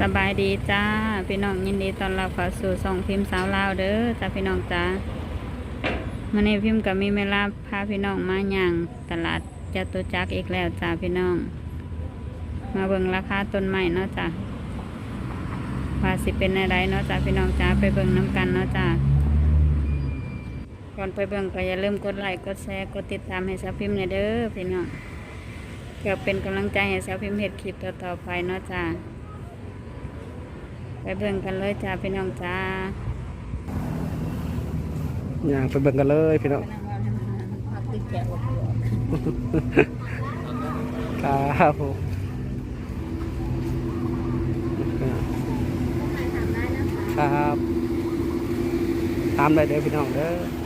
สบายดีจ้า พี่น้องยินดีตอนรับเข้าสู่ส่องพิมพ์สาวลาวเด้อจ้าพี่น้องจ้ามื่อนี้พิมพ์ก็มีเวลาพาพี่น้องมาย่างตลาดจตุจักรอีกแล้วจ้าพี่น้อง มาเบิ่งราคาต้นไม้เนาะจ้าว่าสิเป็นอะไรเนาะจ้าพี่น้องจ้าไปเบิ่งน้ำกันเนาะจ้าก่อนไปเบิ่งก็อย่าลืมกดไลค์กดแชร์กดติดตามให้สาวพิมพ์เนี่ยเด้อพี่น้องเพื่อเป็นกำลังใจให้สาวพิมพ์เฮ็ดคลิปต่อๆไปเนาะจ้า เบิ่งกันเลยจ้าพี่น้องจ้าอย่างไปเบิ่งกันเลยพี่น้องครับผมครับ ตามได้เด้อพี่น้องเด้อ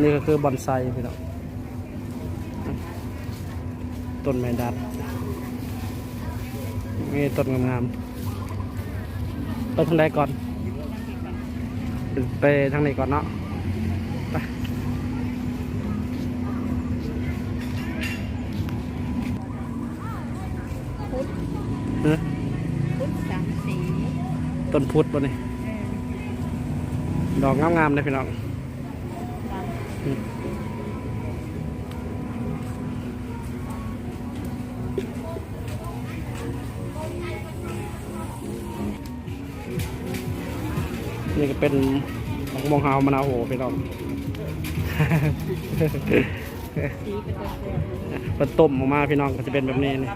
นี่ก็คือบอนไซพี่น้องต้นไม้ดัดมีต้นงามๆไปทางใดก่อน ไปทางไหนก่อนเนาะไปพุทธเอ้อพุทธสามสีต้นพุทธบ่นี่ดอกงามๆเลยพี่น้อง นี่ก็เป็นมะม่วงหาวมะนาวโหพี่น้องสีเป็นตัวเสือเปิดต้มออกมาพี่น้องก็จะเป็นแบบนี้นี่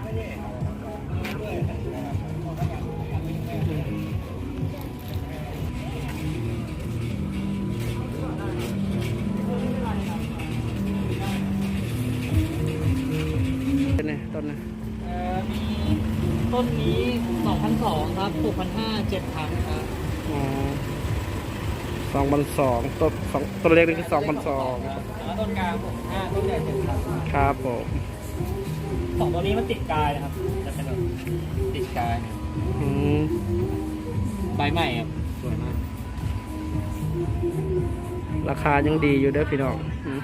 เป็นไงต้นนะเอ่อมีต้นนี้ 2,200 ครับ 6,500 7,000 ครับ อ๋อสองพันสองต้นสองต้นเล็กนี่คือสองพันสองแล้วต้นกลาง6,500ต้นใหญ่7,000ครับผมสองตัวนี้มันติดกายนะครับจะเป็นแบบติดกายอืมใบใหม่ครับสวยมาก ราคายังดีอยู่เด้อพี่น้องอืม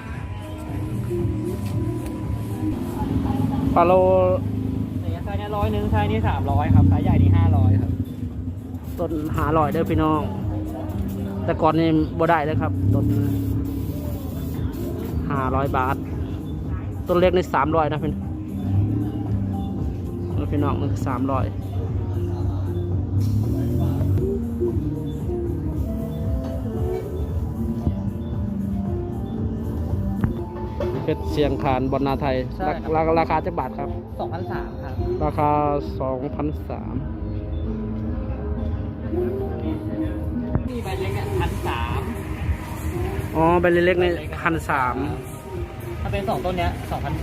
ปลาโลเนี่ยไซส์เนี้ร้อยหนึ่งไซส์นี้300ครับไซส์ใหญ่นี่500ครับต้นหาลอยเด้อพี่น้อง แต่ก่อนนี่บ่ได้เลยครับต้นห้าร้อยบาท ต้นเล็กนี่สามร้อยนะพี่อนเพี่น้องมันสามร้อยเพชรเชียงคานบอรนาไทยรราคาราคาจะบาทครับ สองพันสามครับ ราคานสาม อ๋อใบเล็กๆนี่พันสามถ้าเป็นสองต้นเนี้ย2,300สองพัน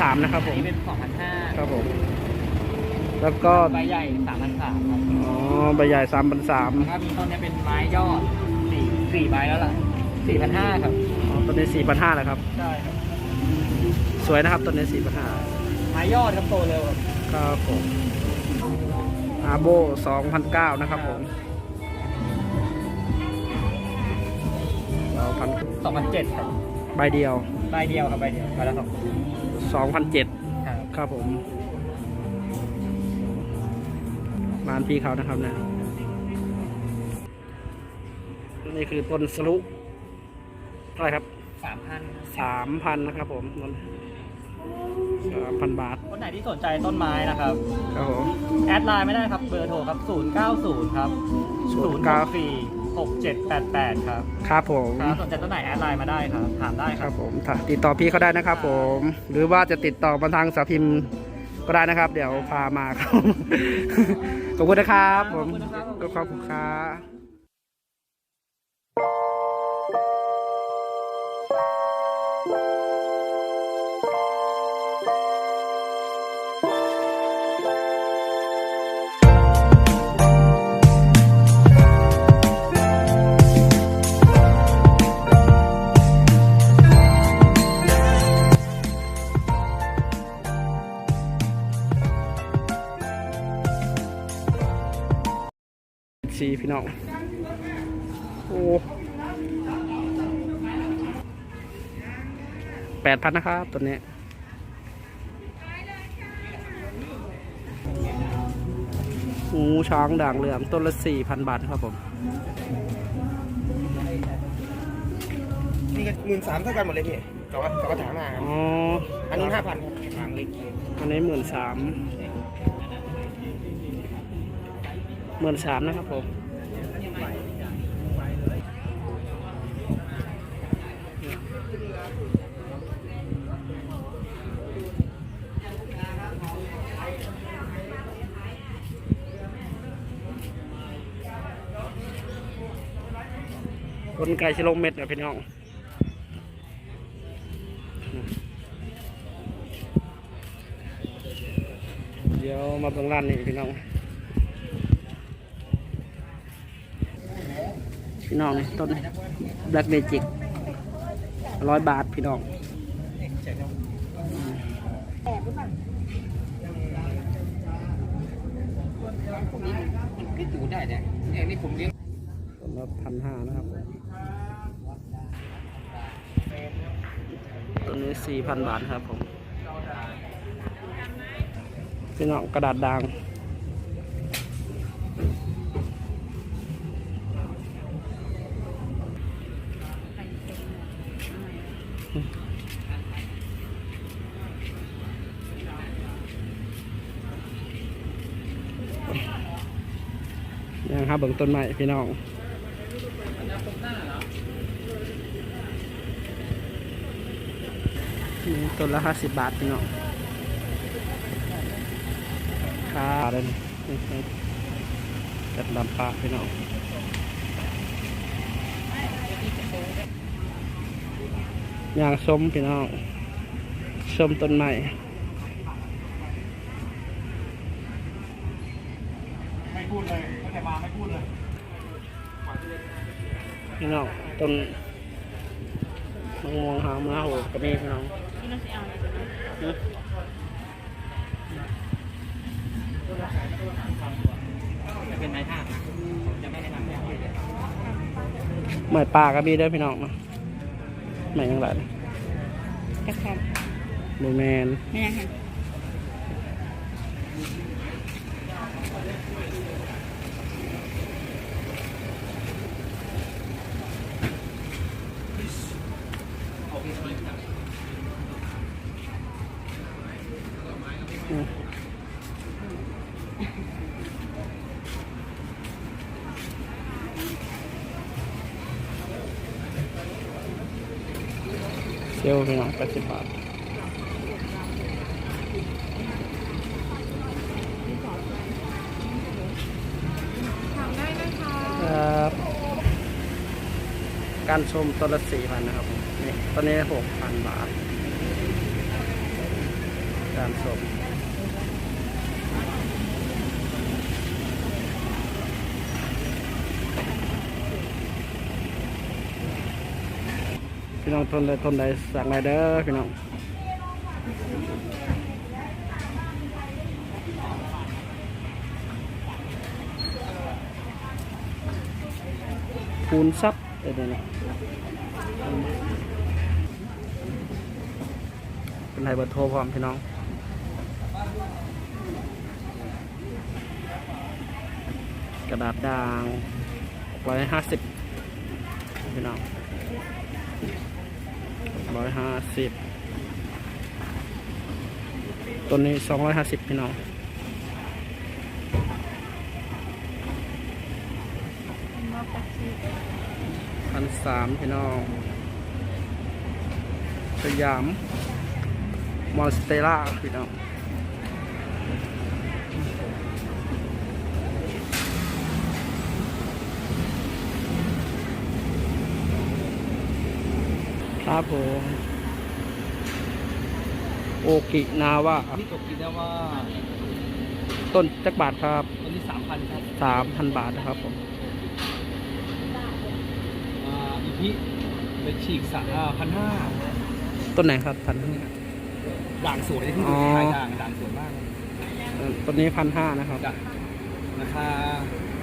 สามนะครับผอันมนี้เป็น2,500ครับผมแล้วก็ใบใหญ่3,300ครับอ๋อใบใหญ่สามพันสามแล้วก็มีต้นเนี้ยเป็นไม้ยอดสี่สี่ใบแล้วล่ะ4,500ครับตัวนี้สี่พันห้าแหละครับใช่ครับสวยนะครับตัวนี้สี่พันห้าไม้ยอดครับโตเร็วครับครับผมอาโบสองพันเก้านะครับผม สองพันสองพันเจ็ดครับใบเดียวใบเดียวครับใบเดียวใบละสองสองพันเจ็ดครับครับผมร้านพี่เขานะครับนะนี่คือต้นสลุเท่าไหร่ครับสามพันสามพันนะครับผม สามพันบาท คนไหนที่สนใจต้นไม้นะครับ ครับผม แอดไลน์ไม่ได้ครับ เบอร์โทรครับ 090 ครับ094 6788 ครับ ครับผม ครับสนใจต้นไหนแอดไลน์มาได้ครับ ถามได้คครัรับบผมถ้าติดต่อพี่เขาได้นะครับผม หรือว่าจะติดต่อมาทางสาพิมพ์ก็ได้นะครับ เดี๋ยวพามาครับ ขอบคุณนะครับ ผมขอบคุณนะครับขอบคุณครับ สีพี่น้อง โอ้แปดพันนะครับตัวนี้หูช้างด่างเหลืองต้นละสี่พันบาทครับผม นี่ก็หมื่นสามเท่ากันหมดเลยพี่กับว่ากับว่าถางมาครับอ๋ออันนู้นห้าพันถางเล็กอันนี้หมื่นสาม หมื่นสามนะครับผมคนไก่ชะลงเม็ดนะพี่น้องเดี๋ยวมาเบิ่งร้านนี้พี่น้อง พี่น้องนี่ต้น Black Magic ร้อยบาทพี่น้องผมนี่มันไม่ดูได้เนี่ยเนี่ยนี่ผมเลี้ยงต้นละพันห้านะครับต้นนี้สี่พันบาทครับผมพี่น้องกระดาษด่าง เบิ่งต้นใหม่พี่น้องต้นละห้าสิบบาทพี่น้องค่าเลยนี่นี่จัดลำปาพี่น้องอย่างส้มพี่น้องส้มต้นไม่พูดเลยตั้งแต่มาไม่พูดเลย พี่น้องต้นมะม่วงหางมะโหก็มีพี่น้องที่เราจะเอาอะไรกันนะจะเป็นนายท่าจะไม่ได้ทำอย่างนี้เลยใหม่ปลาก็มีเด้วยพี่น้องนะใหม่ยังไงกระเพาะบูแมนไม่ยังไง เซลลพี่น้องแปดสิบบาทครับการชมต้นละสี่พันนะครับผม ต้นนี้หกพันบาท การชมพี่น้องต้นใดต้นใดสั่งได้เด้อพี่น้องคูณซับเดี๋ยวนี้ เป็นไฮเบอร์โทรพร้อมพี่น้องกระดาษด่างร้อยห้าสิบพี่น้องร้อยห้าสิบตัวนี้สองร้อยห้าสิบพี่น้องพันสามพี่น้องสยาม มอนสเตล่าพี่น้องครับผมโอกินาวะนี่จบกินแล้วว่าต้นจักบาทครับวันนี้สามพันครับสามพันบาทนะครับผมอ่าอีพีเป็นฉีกสามพันห้าต้นไหนครับพัน ด่างสวยที่อ๋อขายด่างด่างสวยมากต้นนี้พันห้านะครับจ้ะราคา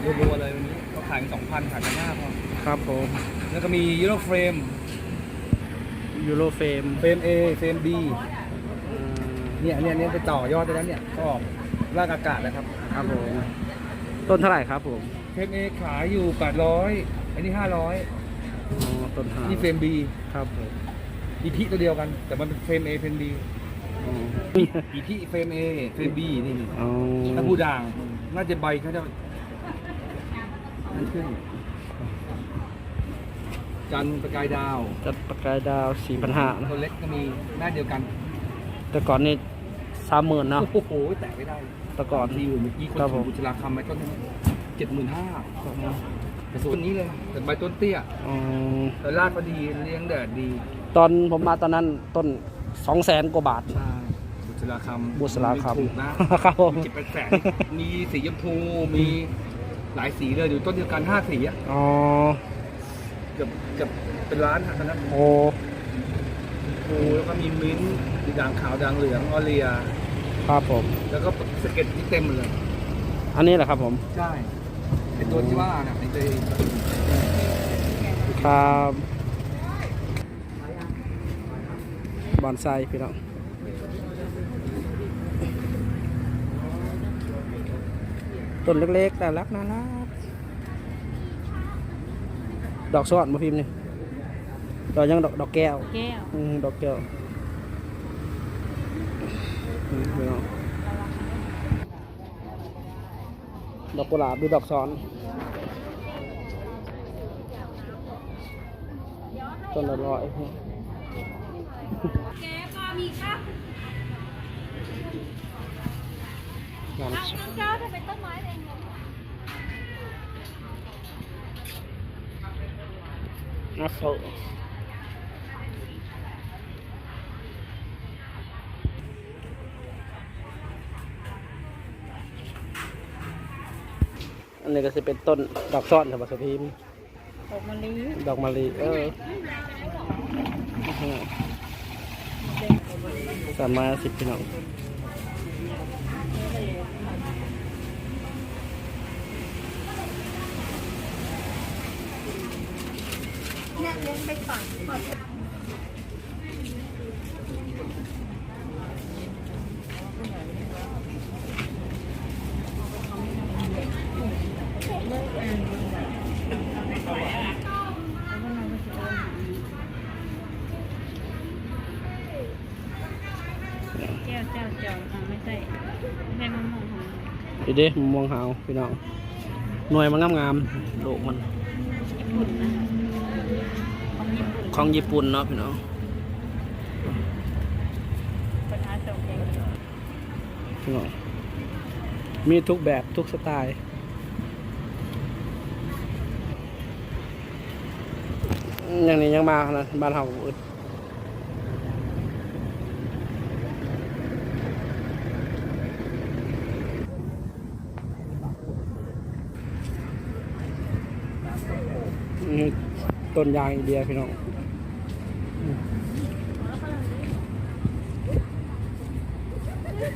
รัวๆเลยวันนี้ก็ขายสองพันขายกันหน้าพอครับผมแล้วก็มียูโรเฟรมยูโรเฟรมเฟรม A เฟรม B เนี่ยเนี่ยเนี่ยจะต่อยอดได้แล้วเนี่ยก็ออกลากอากาศนะครับครับผมต้นเท่าไหร่ครับผมเฟรม A ขายอยู่800อันนี้500อ๋อต้นหานี่เฟรม B ครับผมอีพีตัวเดียวกัน แต่มันเป็นเฟรม A เฟรม B อ๋ออีพีเฟรม A เฟรม B นี่นี่อ๋อถ้าผู้ด่าง น่าจะใบเขาจะไม่ขึ้นจันทร์ประกายดาวจัดประกายดาวสี่พันห้านะตัวเล็กก็มีหน้าเดียวกัน แต่ก่อนนี่สามหมื่นเนาะโอ้โหแตะไม่ได้แต่ก่อนดีอยู่เมื่อกี้คนครับผถูมกบุชราคำไปต้นเจ็ดหมื่นห้าแต่ส่วนนี้เลยแต่ใบต้นเตี้ยอ๋อแต่รากก็ดีเลี้ยงแดดดี ตอนผมมาตอนนั้นต้น สองแสนกว่าบาท ใช่บุชราคำบุษราคำถูกนะครับผมเจ็ดแปดแสนมีสีชมพูมีหลายสีเลยอยู่ต้นเดียวกันห้าสีอะอ๋อเกือบเกือบเป็นล้านฮะตอนนั้นโอ้ชมพูแล้วก็มีมิ้นท์มีด่างขาวด่างเหลืองออเรีย ครับผม แล้วก็สเก็ตที่เต็มหมดเลย อันนี้แหละครับผม ใช่ไอตัวที่ว่าเนี่ยไอตัวครับ บอนไซพี่น้องต้นเล็กๆน่ารักน่ารักดอกสวรรค์มาพิมพ์นี่ดอกยังดอกดอกแก้วแก้วอืมดอกแก้วอืมพี่น้องดอกกุหลาบดูดอกซ้อนต้นละร้อย แกพอมีครับ งานน้องเจ้าจะเป็นต้นไม้เองเหรอนักโซอันนี้ก็จะเป็นต้นดอกซ่อนสำหรับสพิมพ์ดอกมะลิดอกมะลิเออสามมาสิบพี่น้อง เนี่ยเลี้ยงไปก่อนแก้วเจ้าเจ้าอ่าไม่ใช่ไม่ใช่มะม่วงหอมดีเด้มะม่วงหาวพี่น้องหน่วยมันงามงามๆลูกมัน ญี่ปุ่นนะ ของญี่ปุ่นเนาะพี่น้องพี่น้องมีทุกแบบทุกสไตล์อย่างนี้ยังมาขนะบ้านเฮาอึดต้นยางอินเดียพี่น้อง พี่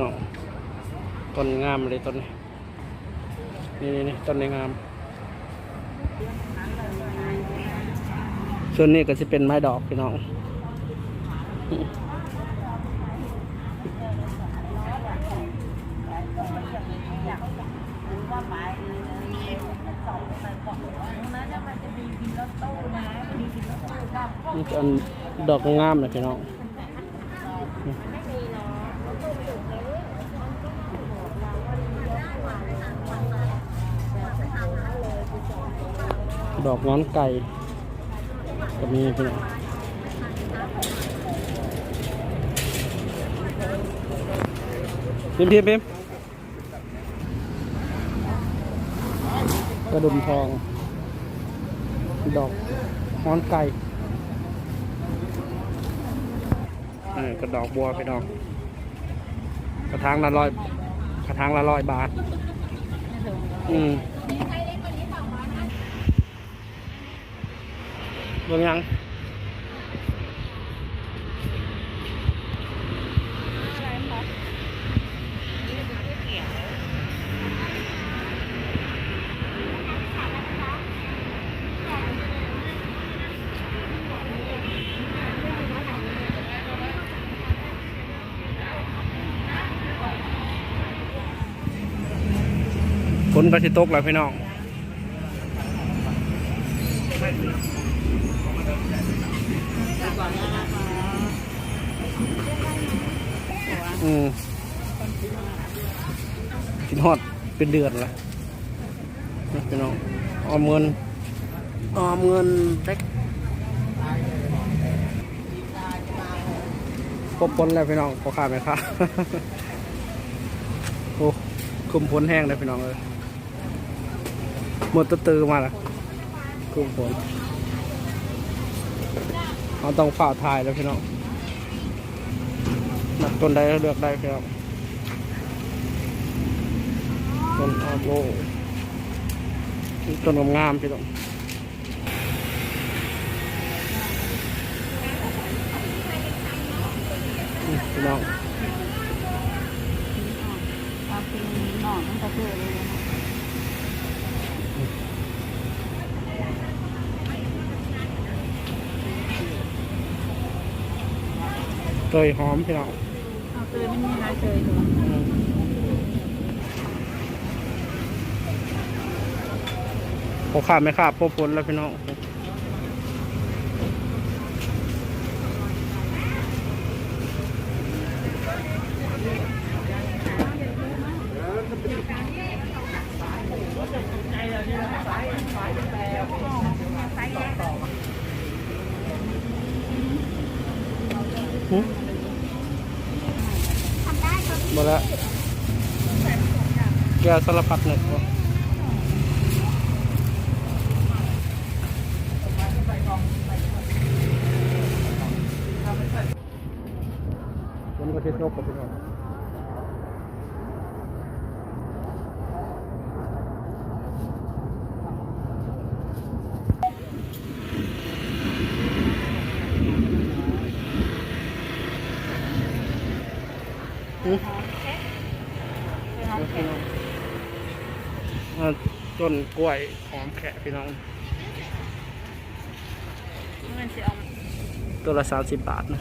น้องต้นงามเลยต้นนี้นี่นี่นี่ต้นนี้งาม ส่วนนี้ก็จะเป็นไม้ดอกพี่น้อง นี่อันดอกงามเลยพี่น้องดอกงอนไก่ก็มีพี่น้องพิมพ์พิมพ์พิมพ์กระดุมทอง ดอกงอนไก่เออกระดอกบัวพี่น้องกระถางละร้อยกระถางละร้อยบาท อืมเบิ่งยัง นก็สิตกแล้วพี่น้องอืมกินฮอดเป็นเดือนแล้วนะพี่น้องออมเงินออมเงินเต็กครบพ้นแล้วพี่น้องพอขาดไหมครับโอ้คุมพ้นแห้งเลยพี่น้องเลย หมดตะตือมาล้วคุมพ้นเราต้องฝ่าทายแล้วพี่น้องนักต้นใดเลือกได้พี่น้องต้นอาโลต้นงามๆพี่น้องนี่พี่น้องเอาเป็นหน่อมันก็เพื่อเลย เตยหอมพี่น้องเอาเตยมันมีหลายเตยอยู่พอขาดไม่ขาดพอพ้นแล้วพี่น้อง หึหมดแล้วแกสารพัดหนึ่งผมก็เช็ดนกกับพี่น้องอืมอ่าต้ นกล้วยหอมแขะพี่น้อง มันจะเอาตัวละสามสิบบาทนะ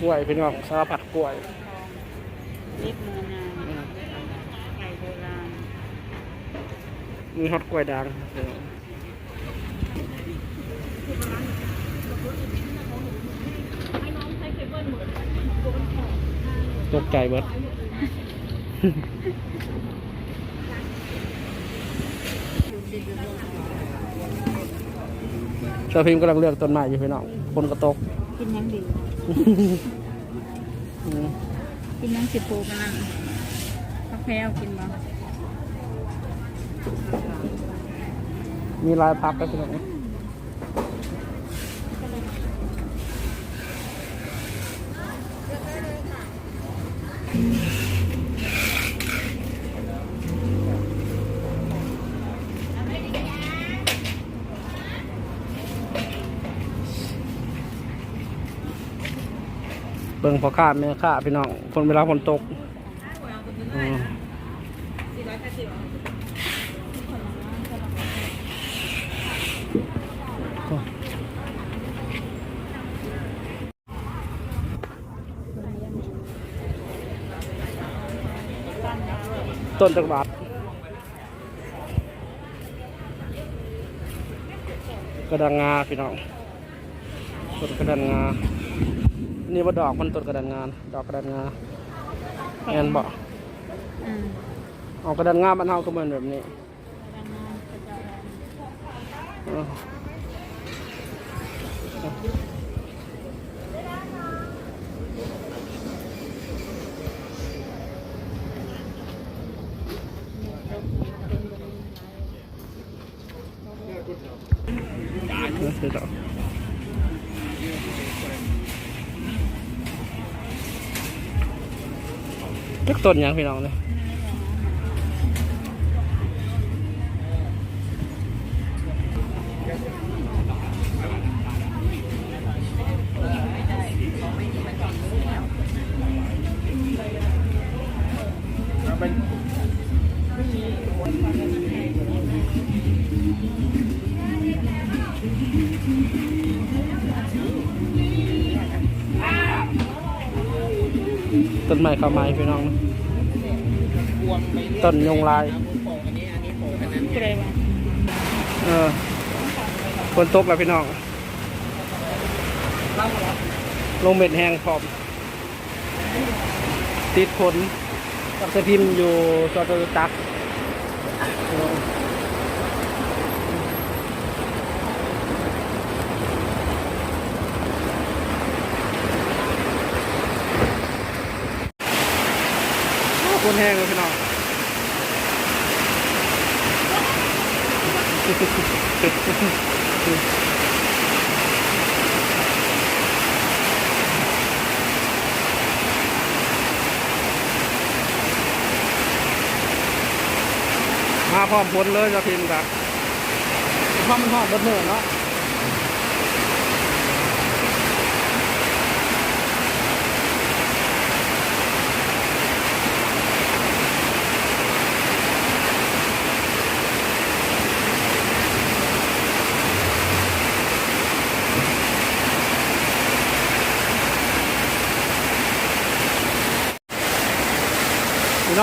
กล้วยพี่น้องสารพัดกล้วยเล็บมือนางไก่โบราณมีฮอตกล้วยด่างพี่น้อง ตกใจเบิดชาวพิมพ์กำลังเลือกต้นไม้อยู่พี่น้อง คนก็ตก กินยังดีอืมกินยังสิปูกันนั่นกาแฟเอากินบ่มีลายพักก็พี่น้อง เบิ่งพอข้าแม่ข้าพี่น้องฝนเวลาฝนตก ต้นจักรบาทกระดังงาพี่น้องต้นกระดังงา นี่ว่าดอกมันต้นกระดังงานดอกกระดังงาแอนบอกอืมเอากระดังงามันเฮาก็เหมือนแบบนี้อ่านี่ จักต้นยังพี่น้องเลยต้นไม้ข้าวไม้พี่น้อง ต้นยงลายเออฝนตกแล้วพี่น้องลงเม็ดแห้งพร้อม ติดผลกับสพิมอยู่จอตัวตักคนแห้งเลยพี่น้อง มาพร้อมผลเลยจะพิมพ์กันพร้อมันหอมเบดเมื่อเนาะ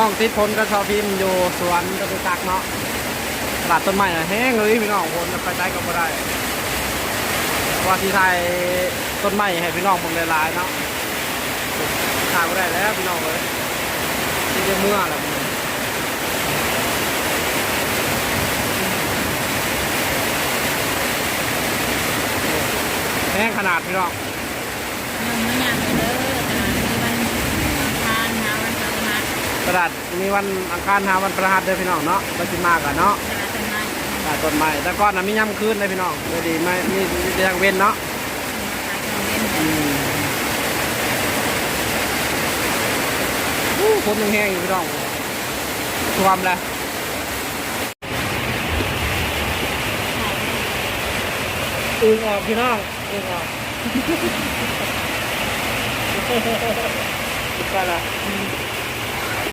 องติดผลก็ชอบพิมพ์อยู่สวนจตุจักรเนาะตลาดต้นไม้น่แห้งเลยพี่น้องคนไปได้ก็ไม่ได้ว่าที่ไทยต้นไม้ให้พี่น้องผมหลายๆเนาะถ่ายไม่ได้แล้วพี่น้องเลยที่จะเมื่อแหละมึงแห้งขนาดพี่น้องไม่อยากเลยเด้อ ตลาดมีวันทานหาวันพฤหัสตลาดมีวันอังคารหาวันพฤหัสเด้อพี่น้องเนาะไปสิมากกันเนาะตลาดต้นไม้ตลาดต้นไม้แต่ก่อนน่ะมีย่ำคืนเลยพี่น้องเลยดีไม่มีมีแต่ทางเว้นเนาะอืมอู้คนยังแห้งอยู่พี่น้องท่วมแล้วอึงออกพี่น้องอึงออกไปละ